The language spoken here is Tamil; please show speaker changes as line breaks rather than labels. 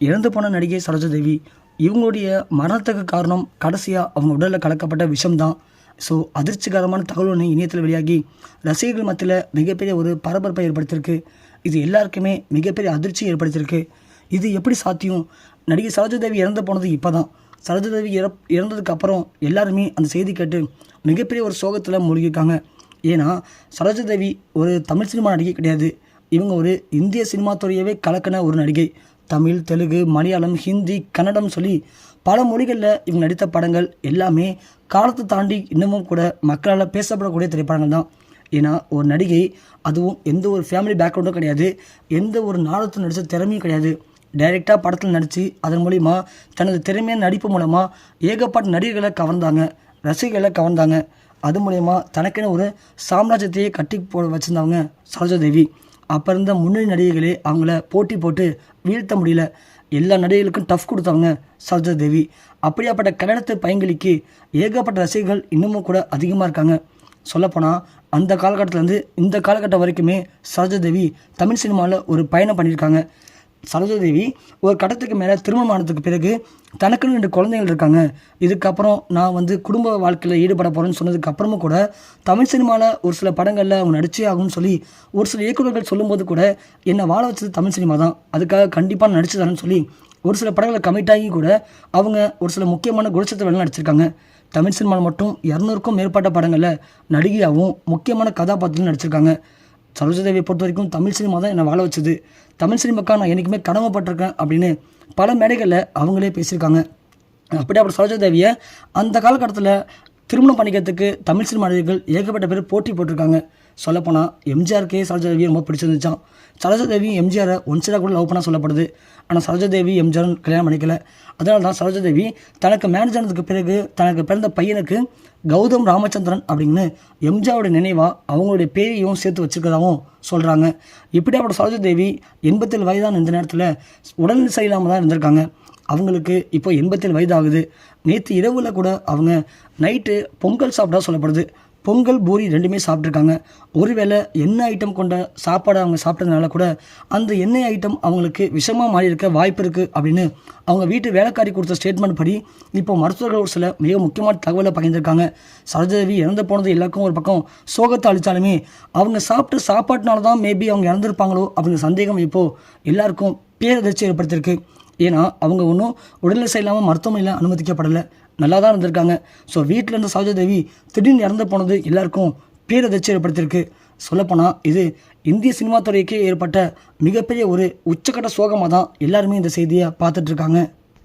இறந்து போன நடிகை சரோஜாதேவி இவங்களுடைய மரணத்துக்கு காரணம் கடைசியாக அவங்க உடலில் கலக்கப்பட்ட விஷம்தான். ஸோ அதிர்ச்சிகரமான தகவல் ஒன்று இணையத்தில் வெளியாகி ரசிகர்கள் மத்தியில் மிகப்பெரிய ஒரு பரபரப்பை ஏற்படுத்தியிருக்கு. இது எல்லாருக்குமே மிகப்பெரிய அதிர்ச்சி ஏற்படுத்தியிருக்கு. இது எப்படி சாத்தியம்? நடிகை சரோஜாதேவி இறந்து போனது இப்போ தான் சரோஜாதேவி இறப் இறந்ததுக்கு அப்புறம் எல்லாருமே அந்த செய்தி கேட்டு மிகப்பெரிய ஒரு சோகத்தில் மூழ்கியிருக்காங்க. ஏன்னா சரோஜாதேவி ஒரு தமிழ் சினிமா நடிகை கிடையாது. இவங்க ஒரு இந்திய சினிமா துறையவே கலக்கின ஒரு நடிகை. தமிழ் தெலுங்கு மலையாளம் ஹிந்தி கன்னடம் சொல்லி பல மொழிகளில் இவங்க நடித்த படங்கள் எல்லாமே காலத்தை தாண்டி இன்னமும் கூட மக்களால் பேசப்படக்கூடிய திரைப்படங்கள் தான். ஏன்னா ஒரு நடிகை அதுவும் எந்த ஒரு ஃபேமிலி பேக்ரவுண்டும் கிடையாது. எந்த ஒரு நாடகத்தில் நடித்த திறமையும் கிடையாது. டைரெக்டாக படத்தில் நடித்து அதன் மூலிமா தனது திறமையான நடிப்பு மூலமாக ஏகப்பட்ட நடிகர்களை கவர்ந்தாங்க ரசிகர்களை கவர்ந்தாங்க. அது மூலயமா தனக்கென ஒரு சாம்ராஜ்யத்தையே கட்டி போ வச்சுருந்தாங்க சரோஜாதேவி. அப்போ இருந்த முன்னணி நடிகைகளே அவங்கள போட்டி போட்டு வீழ்த்த முடியல. எல்லா நடிகைகளுக்கும் டஃப் கொடுத்தவங்க சரோஜாதேவி அப்படியாப்பட்ட கல்யாணத்து பையன்களுக்கு ஏகப்பட்ட ரசிகர்கள் இன்னமும் கூட அதிகமாக இருக்காங்க. சொல்லப்போனால் அந்த காலகட்டத்திலேருந்து இந்த காலகட்டம் வரைக்குமே சரோஜாதேவி தமிழ் சினிமாவில் ஒரு பயணம் பண்ணியிருக்காங்க. சரோஜாதேவி ஒரு கட்டத்துக்கு மேலே திருமணம் ஆனதுக்கு பிறகு தனக்குன்னு ரெண்டு குழந்தைகள் இருக்காங்க. இதுக்கப்புறம் நான் வந்து குடும்ப வாழ்க்கையில் ஈடுபட போகிறேன்னு சொன்னதுக்கப்புறமும் கூட தமிழ் சினிமாவில் ஒரு சில படங்களில் அவங்க நடிச்சே ஆகும்னு சொல்லி ஒரு சில இயக்குநர்கள் சொல்லும்போது கூட என்னை வாழ வச்சது தமிழ் சினிமா தான். அதுக்காக கண்டிப்பாக நடிச்சு தரேன்னு சொல்லி ஒரு சில படங்களை கமிட் ஆகி கூட அவங்க ஒரு சில முக்கியமான குணச்சத்தை வேலை நடிச்சிருக்காங்க. தமிழ் சினிமாவில் மட்டும் இரநூறுக்கும் மேற்பட்ட படங்களில் நடிகையாகவும் முக்கியமான கதாபாத்திரம் நடிச்சிருக்காங்க. சரோஜாதேவியை பொறுத்த வரைக்கும் தமிழ் சினிமா தான் என்னை வாழ வச்சது. தமிழ் சினிமாக்காக நான் என்றைக்குமே கடமைப்பட்டிருக்கேன் அப்படின்னு பல மேடைகளில் அவங்களே பேசியிருக்காங்க. அப்படி அப்புறம் சரோஜாதேவியை அந்த காலகட்டத்தில் திருமணம் பண்ணிக்கிறதுக்கு தமிழ் சினிமா நடிகர்கள் ஏகப்பட்ட பேர் போட்டி போட்டிருக்காங்க. சொல்லப்போனால் எம்ஜிஆருக்கே சரோஜாதேவி ரொம்ப பிடிச்சிருந்துச்சான் சரோஜாதேவி எம்ஜிஆரை ஒன் சைடாக கூட லவ் பண்ண சொல்லப்படுது. ஆனால் சரோஜாதேவி எம்ஜிஆர் கல்யாணம் பண்ணிக்கல. அதனால தான் சரோஜாதேவி தனக்கு மேரேஜ் ஆனதுக்கு பிறகு தனக்கு பிறந்த பையனுக்கு கௌதம் ராமச்சந்திரன் அப்படின்னு எம்ஜிஆரோட நினைவாக அவங்களுடைய பேரையும் சேர்த்து வச்சுருக்கதாகவும் சொல்கிறாங்க இப்படி அவரோட சரோஜாதேவி எண்பத்தேழு வயதான இந்த நேரத்தில் உடல்நிலை சரியில்லாமல் தான் இருந்திருக்காங்க. அவங்களுக்கு இப்போ எண்பத்தேழு வயதாகுது. நேற்று இரவில் கூட அவங்க நைட்டு பொங்கல் சாப்பிட்டா சொல்லப்படுது. பொங்கல் பூரி ரெண்டுமே சாப்பிட்ருக்காங்க ஒருவேளை எண்ணெய் ஐட்டம் கொண்ட சாப்பாடு அவங்க சாப்பிட்டதுனால கூட அந்த எண்ணெய் ஐட்டம் அவங்களுக்கு விஷமாக மாறி இருக்க வாய்ப்பு இருக்குது அப்படின்னு அவங்க வீட்டு வேலைக்காரி கொடுத்த ஸ்டேட்மெண்ட் படி இப்போ மருத்துவர்கள் ஒரு சில மிக முக்கியமான தகவலை பகிர்ந்திருக்காங்க. சரோஜாதேவி இறந்து போனது எல்லாருக்கும் ஒரு பக்கம் சோகத்தை அழித்தாலுமே அவங்க சாப்பிட்ட சாப்பாட்டினால தான் மேபி அவங்க இறந்துருப்பாங்களோ அப்படிங்கிற சந்தேகம் இப்போது எல்லாருக்கும் பேரதிர்ச்சி ஏற்படுத்தியிருக்கு. ஏன்னா அவங்க ஒன்றும் உடல்நிலை சரியில்லாமல் மருத்துவமனையில் அனுமதிக்கப்படலை. நல்லா தான் இருந்திருக்காங்க. ஸோ வீட்டில் இருந்த சரோஜாதேவி திடீர்னு இறந்து போனது எல்லாருக்கும் பேரதிர்ச்சி ஏற்படுத்தியிருக்கு சொல்லப்போனால் இது இந்திய சினிமா துறைக்கே ஏற்பட்ட மிகப்பெரிய ஒரு உச்சக்கட்ட சோகமாக தான் எல்லாருமே இந்த செய்தியை பார்த்துட்ருக்காங்க